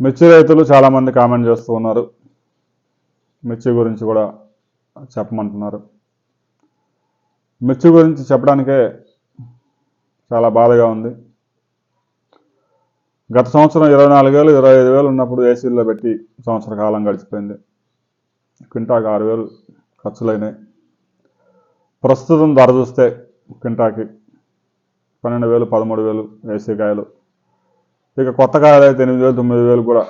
మిర్చి రైతులు చాలామంది కామెంట్ చేస్తూ ఉన్నారు. మిర్చి గురించి కూడా చెప్పమంటున్నారు. మిర్చి గురించి చెప్పడానికే చాలా బాధగా ఉంది. గత సంవత్సరం ఇరవై నాలుగు వేలు ఇరవై ఐదు వేలు ఉన్నప్పుడు ఏసీల్లో పెట్టి సంవత్సర కాలం గడిచిపోయింది. క్వింటాకి ఆరు వేలు ఖర్చులైనాయి. ప్రస్తుతం ధర చూస్తే క్వింటాకి పన్నెండు వేలు పదమూడు వేలు ఏసీ కాయలు ఇక కొత్త కాయలు అయితే ఎనిమిది వేలు తొమ్మిది వేలు కూడా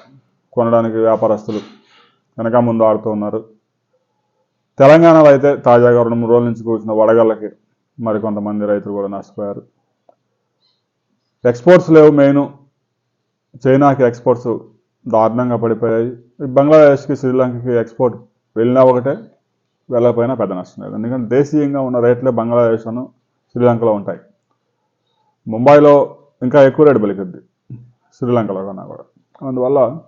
కొనడానికి వ్యాపారస్తులు వెనక ముందు ఆడుతూ ఉన్నారు. తెలంగాణలో అయితే తాజాగా రెండు మూడు రోజుల నుంచి కూర్చున్న వడగళ్ళకి మరికొంతమంది రైతులు కూడా నష్టపోయారు. ఎక్స్పోర్ట్స్ లేవు మెయిన్. చైనాకి ఎక్స్పోర్ట్స్ దారుణంగా పడిపోయాయి. ఈ బంగ్లాదేశ్కి శ్రీలంకకి ఎక్స్పోర్ట్ వెళ్ళినా ఒకటే వెళ్ళకపోయినా పెద్ద నష్టం లేదు. ఎందుకంటే దేశీయంగా ఉన్న రేట్లే బంగ్లాదేశ్లోను శ్రీలంకలో ఉంటాయి. ముంబైలో ఇంకా ఎక్కువ రేటు పలికిద్ది. శ్రీలంకలో కన్నా కూడా. అందువల్ల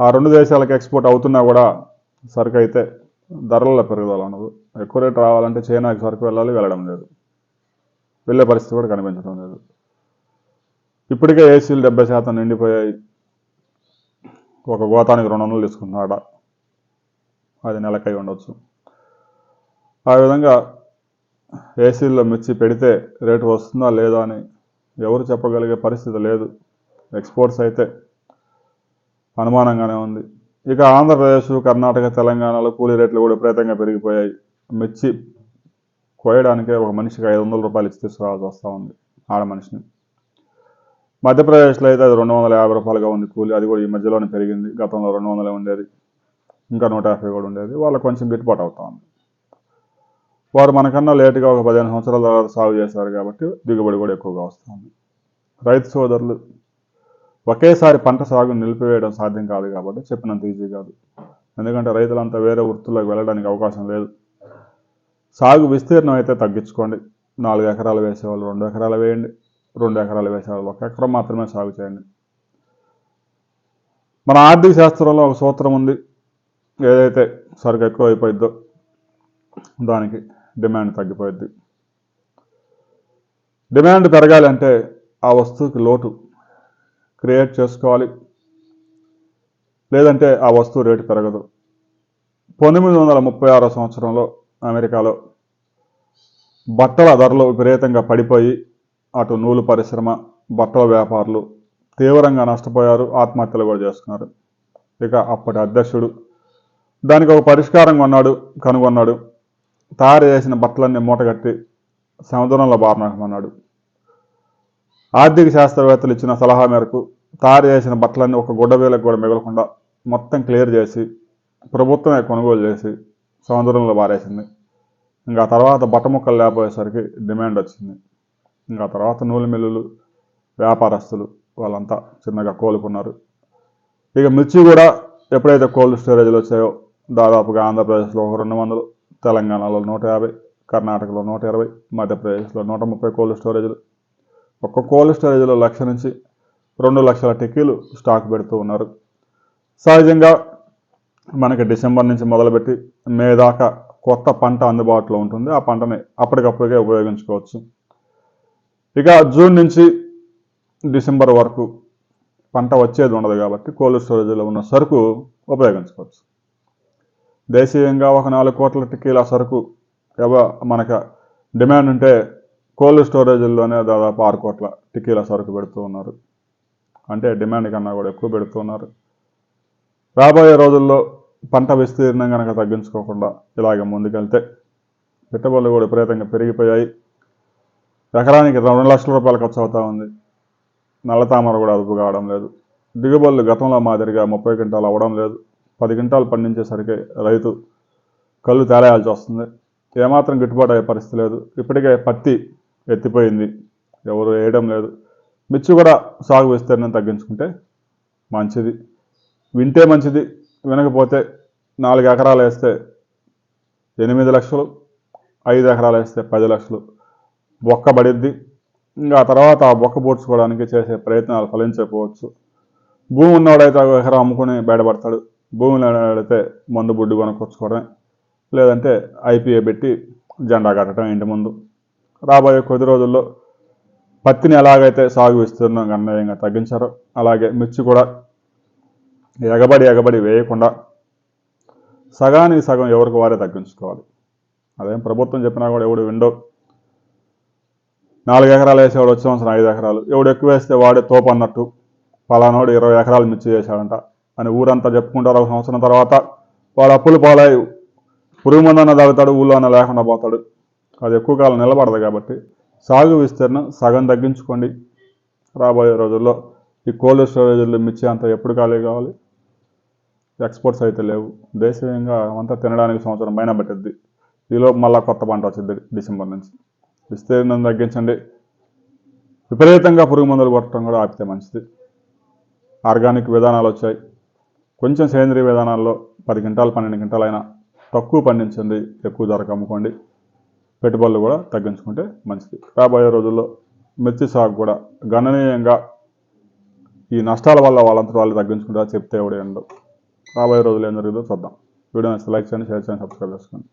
ఆ రెండు దేశాలకు ఎక్స్పోర్ట్ అవుతున్నా కూడా సరుకు అయితే ధరల పెరుగుదల ఉండదు. ఎక్కువ రేటు రావాలంటే చైనాకి సరుకు వెళ్ళాలి వెళ్ళడం లేదు. వెళ్ళే పరిస్థితి కూడా కనిపించడం లేదు. ఇప్పటికే ఏసీలు డెబ్బై శాతం నిండిపోయాయి. ఒక గోతానికి రెండు వందలు తీసుకుంటున్నాడ? అది నెలకై ఉండొచ్చు. ఆ విధంగా ఏసీల్లో మిర్చి పెడితే రేటు వస్తుందా లేదా అని ఎవరు చెప్పగలిగే పరిస్థితి లేదు. ఎక్స్పోర్ట్స్ అయితే అనుమానంగానే ఉంది. ఇక ఆంధ్రప్రదేశ్ కర్ణాటక తెలంగాణలో కూలీ రేట్లు కూడా విపరీతంగా పెరిగిపోయాయి. మిర్చి కోయడానికే ఒక మనిషికి ఐదు వందల రూపాయలు ఇచ్చి తీసుకురావాల్సి వస్తూ ఉంది ఆడ మనిషిని. మధ్యప్రదేశ్లో అయితే అది రెండు వందల యాభై రూపాయలుగా ఉంది కూలి. అది కూడా ఈ మధ్యలోనే పెరిగింది. గతంలో రెండు వందలే ఉండేది. ఇంకా నూట యాభై కూడా ఉండేది. వాళ్ళకి కొంచెం గిట్టుబాటు అవుతా ఉంది. వారు మనకన్నా లేటుగా ఒక పదిహేను సంవత్సరాల తర్వాత సాగు చేశారు కాబట్టి దిగుబడి కూడా ఎక్కువగా వస్తుంది. రైతు సోదరులు ఒకేసారి పంట సాగు నిలిపివేయడం సాధ్యం కాదు కాబట్టి చెప్పినంత ఈజీ కాదు. ఎందుకంటే రైతులంతా వేరే వృత్తుల్లోకి వెళ్ళడానికి అవకాశం లేదు. సాగు విస్తీర్ణం అయితే తగ్గించుకోండి. నాలుగు ఎకరాలు వేసేవాళ్ళు రెండు ఎకరాలు వేయండి. రెండు ఎకరాలు వేసేవాళ్ళు ఒక ఎకరం మాత్రమే సాగు చేయండి. మన ఆర్థిక శాస్త్రంలో ఒక సూత్రం ఉంది. ఏదైతే సరుకు ఎక్కువ అయిపోయిద్దో దానికి డిమాండ్ తగ్గిపోయింది డిమాండ్ పెరగాలంటే ఆ వస్తువుకి లోటు క్రియేట్ చేసుకోవాలి. లేదంటే ఆ వస్తువు రేటు పెరగదు. పంతొమ్మిది వందల ముప్పై ఆరో సంవత్సరంలో అమెరికాలో బట్టల ధరలు విపరీతంగా పడిపోయి అటు నూలు పరిశ్రమ బట్టల వ్యాపారులు తీవ్రంగా నష్టపోయారు. ఆత్మహత్యలు కూడా చేసుకున్నారు. ఇక అప్పటి అధ్యక్షుడు దానికి ఒక పరిష్కారం కొన్నాడు కనుగొన్నాడు. తయారు చేసిన బట్టలన్నీ మూటగట్టి సముద్రంలో బారనాకమన్నాడు ఆర్థిక శాస్త్రవేత్తలు ఇచ్చిన సలహా మేరకు తయారు చేసిన బట్టలన్నీ ఒక గుడ్డవేలకు కూడా మిగలకుండా మొత్తం క్లియర్ చేసి ప్రభుత్వమే కొనుగోలు చేసి సముద్రంలో బారేసింది. ఇంకా తర్వాత బట్ట ముక్కలు లేకపోయేసరికి డిమాండ్ వచ్చింది. ఇంకా తర్వాత నూలు మిల్లులు వ్యాపారస్తులు వాళ్ళంతా చిన్నగా కోలుకున్నారు. ఇక మిర్చి కూడా ఎప్పుడైతే కోల్డ్ స్టోరేజ్లు వచ్చాయో దాదాపుగా ఆంధ్రప్రదేశ్లో ఒక రెండు వందలు తెలంగాణలో నూట యాభై కర్ణాటకలో నూట ఇరవై మధ్యప్రదేశ్లో నూట ముప్పై కోల్డ్ స్టోరేజ్లు. ఒక్క కోల్డ్ స్టోరేజ్లో లక్ష నుంచి రెండు లక్షల టెక్కీలు స్టాక్ పెడుతూ ఉన్నారు. సహజంగా మనకి డిసెంబర్ నుంచి మొదలుపెట్టి మే దాకా కొత్త పంట అందుబాటులో ఉంటుంది. ఆ పంటని అప్పటికప్పుడుగా ఉపయోగించుకోవచ్చు. ఇక జూన్ నుంచి డిసెంబర్ వరకు పంట వచ్చేది ఉండదు కాబట్టి కోల్డ్ స్టోరేజ్లో ఉన్న సరుకు ఉపయోగించుకోవచ్చు. దేశీయంగా ఒక నాలుగు కోట్ల టిక్కీల సరుకు ఎవ మనకు డిమాండ్ ఉంటే కోల్డ్ స్టోరేజ్లోనే దాదాపు ఆరు కోట్ల టిక్కీల సరుకు పెడుతూ ఉన్నారు. అంటే డిమాండ్ కన్నా కూడా ఎక్కువ పెడుతున్నారు రాబోయే రోజుల్లో పంట విస్తీర్ణం కనుక తగ్గించుకోకుండా ఇలాగ ముందుకెళ్తే పెట్టుబడులు కూడా విపరీతంగా పెరిగిపోయాయి. ఎకరానికి రెండు లక్షల రూపాయలు ఖర్చు అవుతూ ఉంది. నల్ల తామర కూడా అదుపు కావడం లేదు. దిగుబడులు గతంలో మాదిరిగా ముప్పై క్వింటాలు అవ్వడం లేదు. పది క్వింటాలు పండించేసరికి రైతు కళ్ళు తేలేయాల్సి వస్తుంది. ఏమాత్రం గిట్టుబాటు అయ్యే పరిస్థితి లేదు. ఇప్పటికే పత్తి ఎత్తిపోయింది. ఎవరు వేయడం లేదు. మిర్చి కూడా సాగు విస్తీర్ణం తగ్గించుకుంటే మంచిది. వింటే మంచిది. వినకపోతే నాలుగు ఎకరాలు వేస్తే ఎనిమిది లక్షలు ఐదు ఎకరాలు వేస్తే పది లక్షలు. బొక్క పడిద్ది. ఇంకా తర్వాత ఆ బొక్క పూడ్చుకోవడానికి చేసే ప్రయత్నాలు ఫలించకపోవచ్చు. భూమి ఉన్నవాడైతే ఒక ఎకరం అమ్ముకుని బయటపడతాడు. భూమిని లేనివాడైతే మందు బుడ్డు కొనుక్కొచ్చుకోవడం లేదంటే ఐపీఏ పెట్టి జెండా కట్టడం ఇంటి ముందు. రాబోయే కొద్ది రోజుల్లో పత్తిని ఎలాగైతే సాగు విస్తీర్ణం గణనీయంగా తగ్గించారో అలాగే మిర్చి కూడా ఎగబడి ఎగబడి వేయకుండా సగానికి సగం ఎవరికి వారే తగ్గించుకోవాలి. అదేం ప్రభుత్వం చెప్పినా కూడా ఎవడు విండో. నాలుగు ఎకరాలు వేసేవాడు వచ్చే సంవత్సరం ఐదు ఎకరాలు. ఎవడు ఎక్కువ వేస్తే వాడే తోపు అన్నట్టు పలానాడు ఇరవై ఎకరాలు మిర్చి చేశాడంట అని ఊరంతా చెప్పుకుంటారు. ఒక సంవత్సరం తర్వాత వాడు అప్పులు పాలై పురుగు మందన్న తాగుతాడు ఊళ్ళో అన్న లేకుండా పోతాడు. అది ఎక్కువ కాలం నిలబడదు కాబట్టి సాగు విస్తీర్ణం సగం తగ్గించుకోండి. రాబోయే రోజుల్లో ఈ కోల్డ్ స్టోరేజ్లో మిర్చి అంతా ఎప్పుడు ఖాళీ కావాలి? ఎక్స్పోర్ట్స్ అయితే లేవు. దేశీయంగా అంతా తినడానికి సంవత్సరం పైన పట్టిద్ది. ఈలో మళ్ళీ కొత్త పంట వచ్చింది డిసెంబర్ నుంచి. విస్తీర్ణం తగ్గించండి. విపరీతంగా పురుగు మందులు కొట్టడం కూడా ఆపితే మంచిది. ఆర్గానిక్ విధానాలు వచ్చాయి. కొంచెం సేంద్రియ విధానాల్లో పది క్వింటాలు పన్నెండు క్వింటాలైనా తక్కువ పండించండి ఎక్కువ ధరకు అమ్ముకోండి. పెట్టుబడులు కూడా తగ్గించుకుంటే మంచిది. రాబోయే రోజుల్లో మిర్చి సాగు కూడా గణనీయంగా ఈ నష్టాల వల్ల వాళ్ళంతా వాళ్ళు తగ్గించుకుంటారా చెప్తే ఎవడే ఉండవు రాబోయే రోజులు ఏం జరుగుతుందో చూద్దాం. వీడియో నచ్చితే లైక్ చేయండి షేర్ చేయండి సబ్స్క్రైబ్ చేసుకోండి.